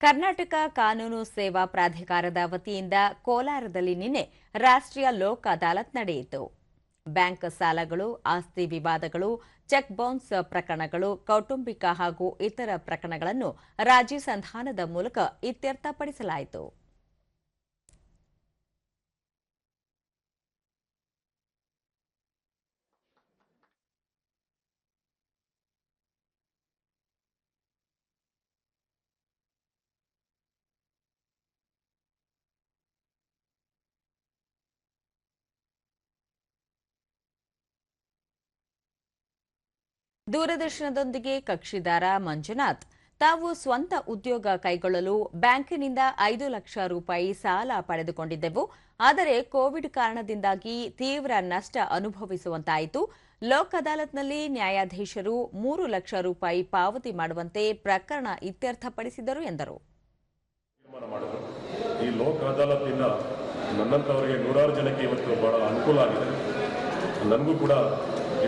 ಕರ್ನಾಟಕ ಕಾನೂನು ಸೇವಾ ಪ್ರಾಧಿಕಾರದ ವತಿಯಿಂದ ಕೋಲಾರದಲ್ಲಿ ನಿನ್ನೆ ರಾಷ್ಟ್ರೀಯ ಲೋಕ್ ಅದಾಲತ್ ನಡೆಯಿತು. ಬ್ಯಾಂಕ್ ಸಾಲಗಳು, ಆಸ್ತಿ ವಿವಾದಗಳು, ಚೆಕ್ ಬೌನ್ಸ್ ಪ್ರಕರಣಗಳು, ಕೌಟುಂಬಿಕ ಹಾಗೂ ಇತರ ಪ್ರಕರಣಗಳನ್ನು ರಾಜಿ ಸಂಧಾನದ ಮೂಲಕ ಇತ್ಯರ್ಥಪಡಿಸಲಾಯಿತು. ದೂರದರ್ಶನದೊಂದಿಗೆ ಕಕ್ಷಿದಾರ ಮಂಜುನಾಥ್. ತಾವು ಸ್ವಂತ ಉದ್ಯೋಗ ಕೈಗೊಳ್ಳಲು ಬ್ಯಾಂಕಿನಿಂದ ಐದು ಲಕ್ಷ ರೂಪಾಯಿ ಸಾಲ ಪಡೆದುಕೊಂಡಿದ್ದೆವು. ಆದರೆ ಕೋವಿಡ್ ಕಾರಣದಿಂದಾಗಿ ತೀವ್ರ ನಷ್ಟ ಅನುಭವಿಸುವಂತಾಯಿತು. ಲೋಕ್ ಅದಾಲತ್ನಲ್ಲಿ ನ್ಯಾಯಾಧೀಶರು ಮೂರು ಲಕ್ಷ ರೂಪಾಯಿ ಪಾವತಿ ಮಾಡುವಂತೆ ಪ್ರಕರಣ ಇತ್ಯರ್ಥಪಡಿಸಿದರು ಎಂದರು. ಈ ಲೋಕ್ ಅದಾಲತ್ನಿಂದ ನನ್ನಂಥವರಿಗೆ ನೂರಾರು ಜನಕ್ಕೆ ಇವತ್ತು ಬಹಳ ಅನುಕೂಲ ಆಗಿದೆ. ನನಗೂ ಕೂಡ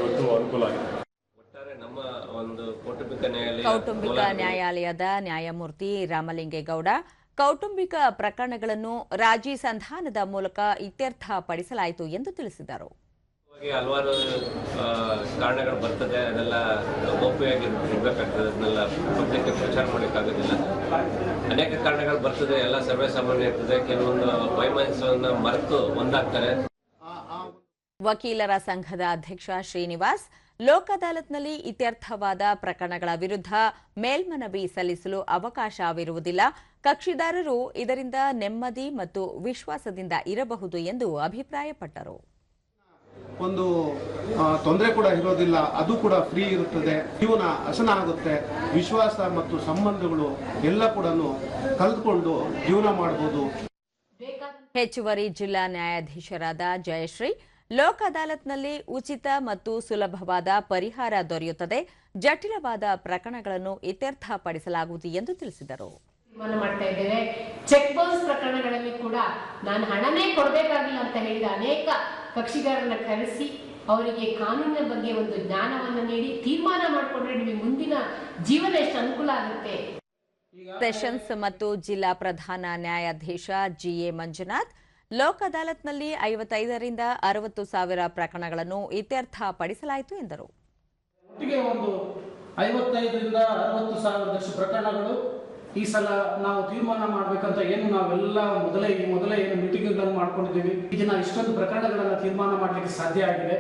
ಇವತ್ತು ಅನುಕೂಲ ಆಗಿದೆ. ಕೌಟುಂಬಿಕ ನ್ಯಾಯಾಲಯದ ನ್ಯಾಯಮೂರ್ತಿ ರಾಮಲಿಂಗೇಗೌಡ ಕೌಟುಂಬಿಕ ಪ್ರಕರಣಗಳನ್ನು ರಾಜಿ ಸಂಧಾನದ ಮೂಲಕ ಇತ್ಯರ್ಥಪಡಿಸಲಾಯಿತು ಎಂದು ತಿಳಿಸಿದರು. ಹಲವಾರು ಕಾರಣಗಳು ಬರ್ತದೆ ಅದೆಲ್ಲ ಗೋಪ್ಯವಾಗಿ ಇರಬೇಕಾಗ್ತದೆ ಅದನ್ನೆಲ್ಲ ಪಬ್ಲಿಕ್ ಪ್ರಚಾರ ಮಾಡೋಕ್ಕಾಗೋದಿಲ್ಲ. ಅನೇಕ ಕಾರಣಗಳು ಬರ್ತದೆ ಎಲ್ಲ ಸರ್ವೇ ಸಾಮಾನ್ಯ ಇರ್ತದೆ ಕೆಲವೊಂದು ವೈಮನಸ್ಸನ್ನು ಮರೆತು ಒಂದಾಗ್ತಾರೆ. ವಕೀಲರ ಸಂಘದ ಅಧ್ಯಕ್ಷ ಶ್ರೀನಿವಾಸ್ ಲೋಕ್ ಅದಾಲತ್ನಲ್ಲಿ ಇತ್ಯರ್ಥವಾದ ಪ್ರಕರಣಗಳ ವಿರುದ್ಧ ಮೇಲ್ಮನವಿ ಸಲ್ಲಿಸಲು ಅವಕಾಶವಿರುವುದಿಲ್ಲ. ಕಕ್ಷಿದಾರರು ಇದರಿಂದ ನೆಮ್ಮದಿ ಮತ್ತು ವಿಶ್ವಾಸದಿಂದ ಇರಬಹುದು ಎಂದು ಅಭಿಪ್ರಾಯಪಟ್ಟರು. ಒಂದು ತೊಂದರೆ ಕೂಡ ಇರೋದಿಲ್ಲ ಅದು ಕೂಡ ಫ್ರೀ ಇರುತ್ತದೆ ಜೀವನ ಹಸನ ಆಗುತ್ತೆ ವಿಶ್ವಾಸ ಮತ್ತು ಸಂಬಂಧಗಳು ಎಲ್ಲ ಕೂಡ ಕಲ್ತ್ಕೊಂಡು ಜೀವನ ಮಾಡಬಹುದು ಹೆಚ್ಚುವರಿ ಜಿಲ್ಲಾ ನ್ಯಾಯಾಧೀಶರಾದ ಜಯಶ್ರೀ ಲೋಕ್ ಅದಾಲತ್ನಲ್ಲಿ ಉಚಿತ ಮತ್ತು ಸುಲಭವಾದ ಪರಿಹಾರ ದೊರೆಯುತ್ತದೆ. ಜಟಿಲವಾದ ಪ್ರಕರಣಗಳನ್ನು ಇತ್ಯರ್ಥಪಡಿಸಲಾಗುವುದು ಎಂದು ತಿಳಿಸಿದರು. ಮಾಡ್ತಾ ಇದ್ದೇವೆ ಚೆಕ್ ಬೌನ್ಸ್ ಪ್ರಕರಣಗಳಲ್ಲಿ ಕೂಡ ನಾನು ಹಣನೇ ಕೊಡಬೇಕಾಗಿಲ್ಲ ಅಂತ ಹೇಳಿದ ಅನೇಕ ಕಕ್ಷಿಗಾರರನ್ನ ಕರೆಸಿ ಅವರಿಗೆ ಕಾನೂನಿನ ಬಗ್ಗೆ ಒಂದು ಜ್ಞಾನವನ್ನು ನೀಡಿ ತೀರ್ಮಾನ ಮಾಡಿಕೊಂಡ್ರೆ ನಿಮಗೆ ಮುಂದಿನ ಜೀವನ ಎಷ್ಟು ಅನುಕೂಲ ಆಗುತ್ತೆ. ಸೆಷನ್ಸ್ ಮತ್ತು ಜಿಲ್ಲಾ ಪ್ರಧಾನ ನ್ಯಾಯಾಧೀಶ ಜಿಎ ಮಂಜುನಾಥ್ ಲೋಕ್ ಅದಾಲತ್ನಲ್ಲಿ ಐವತ್ತೈದರಿಂದ ಅರವತ್ತು ಸಾವಿರ ಪ್ರಕರಣಗಳನ್ನು ಇತ್ಯರ್ಥಪಡಿಸಲಾಯಿತು ಎಂದರು. ಒಟ್ಟಿಗೆ ಒಂದು ಐವತ್ತೈದರಿಂದ ಅರವತ್ತು ಸಾವಿರದಷ್ಟು ಪ್ರಕರಣಗಳು ಈ ಸಲ ನಾವು ತೀರ್ಮಾನ ಮಾಡಬೇಕಂತ ಏನು ನಾವೆಲ್ಲ ಮೊದಲೇ ಮೊದಲೇ ಏನು ಮೀಟಿಂಗ್ಗಳನ್ನು ಮಾಡ್ಕೊಂಡಿದ್ದೀವಿ. ಇದನ್ನ ದಿನ ಇಷ್ಟೊಂದು ಪ್ರಕರಣಗಳನ್ನು ತೀರ್ಮಾನ ಮಾಡಲಿಕ್ಕೆ ಸಾಧ್ಯ ಆಗಿದೆ.